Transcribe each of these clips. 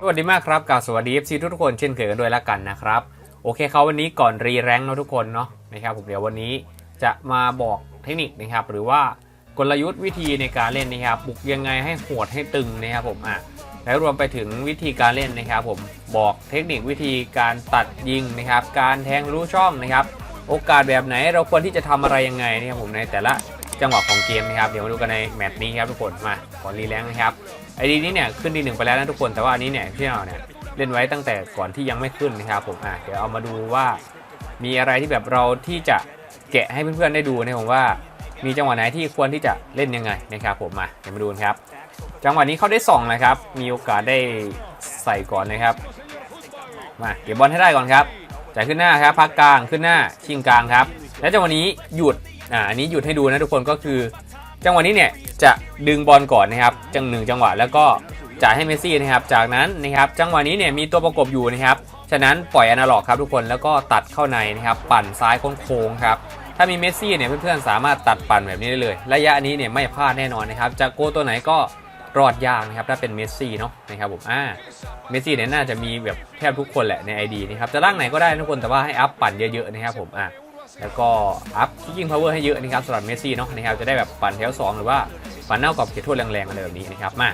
สวัสดีมากครับกับสวัสดี FC ทุกคนเช่นเคยกันด้วยแล้วกันนะครับโอเคครับวันนี้ก่อนรีแรงเนาะทุกคนเนาะนะครับผมเดี๋ยววันนี้จะมาบอกเทคนิคนะครับหรือว่ากลยุทธ์วิธีในการเล่นนะครับบุกยังไงให้โหดให้ตึงนะครับผมอะแล้วรวมไปถึงวิธีการเล่นนะครับผมบอกเทคนิควิธีการตัดยิงนะครับการแทงรู้ช่องนะครับโอกาสแบบไหนเราควรที่จะทำอะไรยังไงนะครับผมในแต่ละจังหวะของเกมนะครับเดี๋ยวมาดูกันในแมตช์นี้ครับทุกคนมาก่อนรีแรงนะครับ ไอดีนี้เนี่ยขึ้นดีหนึ่งไปแล้วนะทุกคนแต่ว่าอันนี้เนี่ยพี่เราเนี่ยเล่นไว้ตั้งแต่ก่อนที่ยังไม่ขึ้นนะครับผมอะเดี๋ยวเอามาดูว่า มีอะไรที่แบบเราที่จะแกะให้เพื่อนๆได้ดูนะผมว่า มีจังหวะไหนที่ควรที่จะเล่นยังไงนะครับผมมาเดี๋ยวมาดูครับ จังหวะนี้เขาได้ส่องนะครับมีโอกาสได้ใส่ก่อนนะครับมาเก็บบอลให้ได้ก่อนครับจ่ายขึ้นหน้าครับพักกลางขึ้นหน้าชิงกลางครับ และจังหวะนี้หยุดอ่าอันนี้หยุดให้ดูนะทุกคนก็คือ จังหวะนี้เนี่ยจะดึงบอลก่อนนะครับ จังหนึ่งจังหวะแล้วก็จ่ายให้เมสซี่นะครับ จากนั้นนะครับจังหวะนี้เนี่ยมีตัวประกบอยู่นะครับ ฉะนั้นปล่อยอนาล็อกครับทุกคนแล้วก็ตัดเข้าในนะครับ ปั่นซ้ายโค้งครับ ถ้ามีเมสซี่เนี่ยเพื่อนๆสามารถตัดปั่นแบบนี้ได้เลย ระยะนี้เนี่ยไม่พลาดแน่นอนนะครับจะโกตัวไหนก็รอดยากนะครับถ้าเป็นเมสซี่เนาะนะครับผมอ่าเมสซี่เนี่ยน่าจะมีแบบแทบทุกคนแหละใน ID นะครับจะร่างไหนก็ได้ทุกคนแต่ว่าให้อัพปั่นเยอะๆนะครับผมอ่า แล้วก็อัพคิกกิ้งพาวเวอร์ให้เยอะนะครับสำหรับเมสซี่เนาะนะครับจะได้แบบปั่นแถว 2 หรือว่าปั่นเน่ากรอบเขตโทษแรงๆอะไรแบบนี้นะครับมา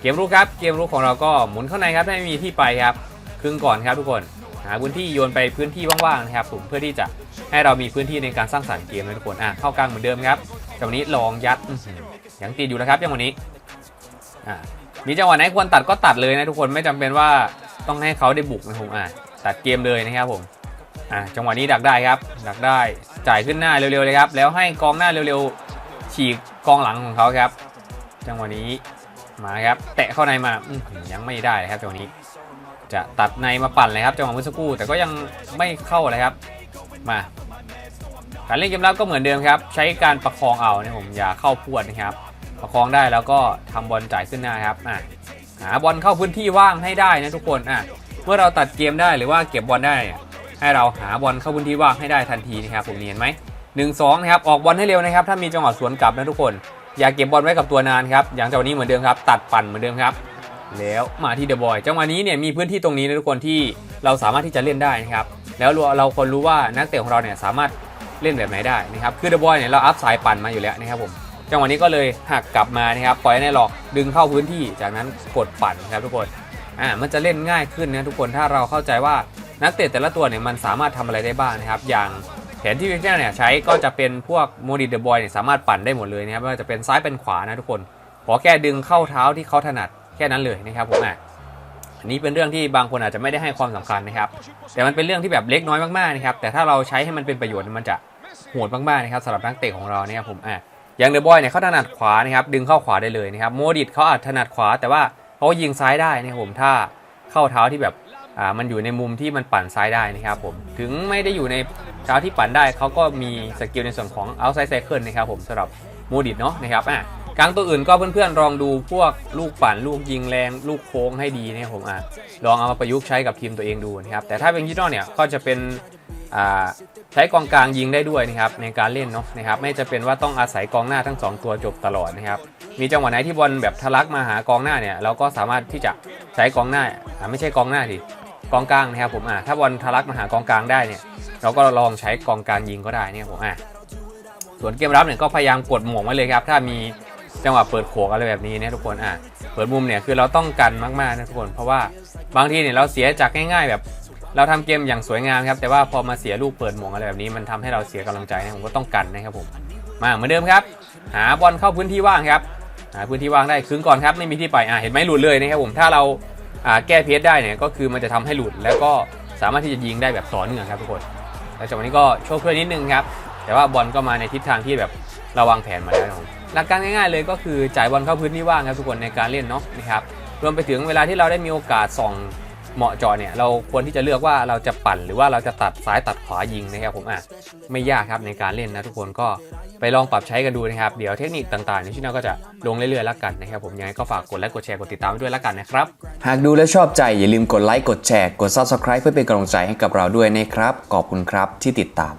เกมรุกครับเกมรุกของเราก็หมุนเข้าในครับไม่มีที่ไปครับครึ่งก่อนครับทุกคนหาพื้นที่โยนไปพื้นที่ว่างๆนะครับผมเพื่อที่จะให้เรามีพื้นที่ในการสร้างสรรค์เกมนะทุกคนอะเข้ากลางเหมือนเดิมครับจังหวะนี้ลองยัดยังติดอยู่แล้วครับจังหวะนี้อ่ามีจังหวะไหนควรตัดก็ตัดเลยนะทุกคนไม่จำเป็นว่าต้องให้เขาได้บุกนะผมอะตัดเกมเลยนะครับผม อะจังหวะนี้ดักได้ครับ ดักได้จ่ายขึ้นหน้าเร็วๆเลยครับ แล้วให้กองหน้าเร็วๆ ฉีกกองหลังของเขาครับ จังหวะนี้มาครับ แตะเข้าในมายังไม่ได้เลยครับจังหวะนี้ จะตัดในมาปั่นเลยครับจังหวะเมื่อสักครู่แต่ก็ยังไม่เข้าเลยครับ มาการเล่นเกมรับก็เหมือนเดิมครับ ใช้การประคองเอาเนี่ยผมอย่าเข้าพวดนะครับ ประคองได้แล้วก็ทำบอลจ่ายขึ้นหน้าครับอะหาบอลเข้าพื้นที่ว่างให้ได้นะทุกคนอะเมื่อเราตัดเกมได้หรือว่าเก็บบอลได้ ให้เราหาบอลเข้าพื้นที่ว่างให้ได้ทันทีนะครับผมนี่เห็นไหมหนึ่งสองนะครับออกบอลให้เร็วนะครับถ้ามีจังหวะสวนกลับนะทุกคน อย่าเก็บบอลไว้กับตัวนานครับอย่างจังหวะนี้เหมือนเดิมครับ ตัดปั่นเหมือนเดิมครับ แล้วมาที่เดอะบอยจังหวะนี้เนี่ยมีพื้นที่ตรงนี้นะทุกคนที่เราสามารถที่จะเล่นได้นะครับแล้วเราควรรู้ว่านักเตะของเราเนี่ยสามารถเล่นแบบไหนได้นะครับคือเดอะบอยเนี่ยเราอัพสายปั่นมาอยู่แล้วนะครับผมจังหวะนี้ก็เลยหักกลับมานะครับปล่อยให้ในหลอกดึงเข้าพื้นที่จากนั้นกดปั่นครับทุกคนอ่ามันจะเล่นง่ายขึ้นนะทุกคนถ้าเราเข้าใจว่า นักเตะแต่ละตัวเนี่ยมันสามารถทำอะไรได้บ้างนะครับ อย่างแผนที่วิกเนอร์เนี่ยใช้ก็จะเป็นพวกโมดิเดอะบอยเนี่ยสามารถปั่นได้หมดเลยนะครับไม่ว่าจะเป็นซ้ายเป็นขวานะทุกคนขอแค่ดึงเข้าเท้าที่เขาถนัดแค่นั้นเลยนะครับผมอะอันนี้เป็นเรื่องที่บางคนอาจจะไม่ได้ให้ความสำคัญนะครับ แต่มันเป็นเรื่องที่แบบเล็กน้อยมากๆนะครับแต่ถ้าเราใช้ให้มันเป็นประโยชน์มันจะโหดมากๆนะครับสำหรับนักเตะของเราเนี่ยครับผมอะอย่างเดอะบอยเนี่ยเขาถนัดขวานะครับดึงเข้าขวาได้เลยนะครับโมดิตเขาอาจถนัดขวาแต่ว่าเขายิงซ้ายได้นะครับผมถ้าเข้าเท้าที่แบบ มันอยู่ในมุมที่มันปั่นซ้ายได้นะครับผมถึงไม่ได้อยู่ในเท้าที่ปั่นได้เขาก็มีสกิลในส่วนของ outside cycle นะครับผมสำหรับโมดิตเนาะนะครับอะกลางตัวอื่นก็เพื่อนๆลองดูพวกลูกปั่นลูกยิงแรงลูกโค้งให้ดีนะครับผมอะลองเอามาประยุกต์ใช้กับทีมตัวเองดูนะครับแต่ถ้าเป็นยิโนเนี่ยก็จะเป็นใช้กองกลางยิงได้ด้วยนะครับในการเล่นเนาะนะครับไม่จะเป็นว่าต้องอาศัยกองหน้าทั้งสองตัวจบตลอดนะครับมีจังหวะไหนที่บอลแบบทะลักมาหากองหน้าเนี่ยเราก็สามารถที่จะใช้กองหน้าอ่าไม่ใช่กองหน้าดิ กองกลางนะครับผมอะถ้าบอลทะลักมาหากองกลางได้เนี่ยเราก็ลองใช้กองกลางยิงก็ได้เนี่ยผมอะส่วนเกมรับเนี่ยก็พยายามกดหม่งไว้เลยครับ ถ้ามีจังหวะเปิดโขกอะไรแบบนี้เนี่ยทุกคนอะเปิดมุมเนี่ยคือเราต้องกันมากๆนะทุกคน เพราะว่าบางทีเนี่ยเราเสียจากง่าย ๆ แบบ เราทำเกมอย่างสวยงามครับแต่ว่าพอมาเสียลูกเปิดหม่งอะไรแบบนี้มันทำให้เราเสียกำลังใจนะผมก็ต้องกันนะครับผมมาเหมือนเดิมครับ หาบอลเข้าพื้นที่ว่างครับหาพื้นที่ว่างได้ครึ่งก่อนครับไม่มีที่ไปอะเห็นไหมหลุดเลยนะครับผมถ้าเรา แก้เพจได้เนี่ยก็คือมันจะทำให้หลุด แล้วก็สามารถที่จะยิงได้แบบต่อเนื่องครับทุกคนแล้วจากวันนี้ก็โชว์เพื่อนนิดนึงครับแต่ว่าบอลก็มาในทิศทางที่แบบเราวางแผนมาแล้วนะหลักการง่ายๆเลยก็คือจ่ายบอลเข้าพื้นที่ว่างครับทุกคนในการเล่นเนาะนะครับรวมไปถึงเวลาที่เราได้มีโอกาสส่องเหมาะจาะเนี่ยเราควรที่จะเลือกว่าเราจะปั่นหรือว่าเราจะตัดซ้ายตัดขวายิงนะครับผมอะไม่ยากครับในการเล่นนะทุกคนก็ ไปลองปรับใช้กันดูนะครับ เดี๋ยวเทคนิคต่างๆในช่องก็จะลงเรื่อยๆแล้วกันนะครับผมยังไงก็ฝากกดไลค์กดแชร์กดติดตามด้วยแล้วกันนะครับ หากดูแล้วชอบใจอย่าลืมกดไลค์กดแชร์กด Subscribe เพื่อเป็นกำลังใจให้กับเราด้วยนะครับขอบคุณครับที่ติดตาม